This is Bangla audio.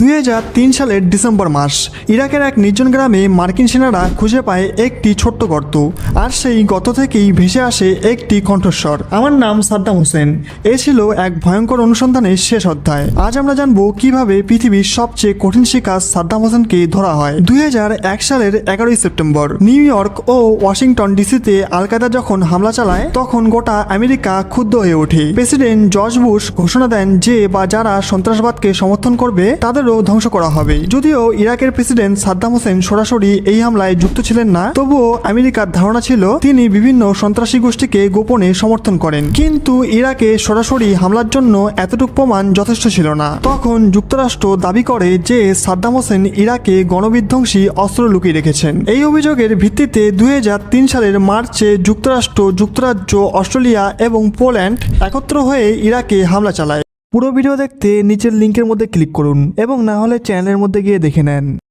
দুই হাজার তিন সালের ডিসেম্বর মাস, ইরাকের এক নির্জন গ্রামে মার্কিন সেনারা খুঁজে পায় একটি ছোট্ট গর্ত। আর সেই গর্ত থেকেই ভেসে আসে একটি কণ্ঠস্বর। আমার নাম সাদ্দাম হোসেন। এ ছিল এক ভয়ঙ্কর অনুসন্ধানের শেষ অধ্যায়। আজ আমরা জানব কীভাবে পৃথিবীর সবচেয়ে কঠিন শিকার সাদ্দাম হোসেনকে ধরা হয়। দুই হাজার এক সালের এগারোই সেপ্টেম্বর, নিউ ইয়র্ক ও ওয়াশিংটন ডিসিতে আল কায়দা যখন হামলা চালায়, তখন গোটা আমেরিকা ক্ষুব্ধ হয়ে ওঠে। প্রেসিডেন্ট জর্জ বুশ ঘোষণা দেন যে, বা যারা সন্ত্রাসবাদকে সমর্থন করবে তাদেরও ধ্বংস করা হবে। যদিও ইরাকের প্রেসিডেন্ট সাদ্দাম হোসেন সরাসরি এই হামলায় যুক্ত ছিলেন না, তবুও আমেরিকার ধারণা ছিল তিনি বিভিন্ন সন্ত্রাসী গোষ্ঠীকে গোপনে সমর্থন করেন। কিন্তু ইরাকে সরাসরি হামলার জন্য এতটুকু প্রমাণ যথেষ্ট ছিল না। তখন যুক্তরাষ্ট্র দাবি করে যে সাদ্দাম হোসেন ইরাকে গণবিধ্বংসী অস্ত্র লুকিয়ে রেখেছেন। এই অভিযোগের ভিত্তিতে দুই হাজার তিন সালের মার্চে যুক্তরাষ্ট্র, যুক্তরাজ্য, অস্ট্রেলিয়া এবং পোল্যান্ড একত্র হয়ে ইরাকে হামলা চালায়। পুরো ভিডিও দেখতে নিচের লিঙ্কের মধ্যে ক্লিক করুন এবং না হলে চ্যানেলের মধ্যে গিয়ে দেখে নেন।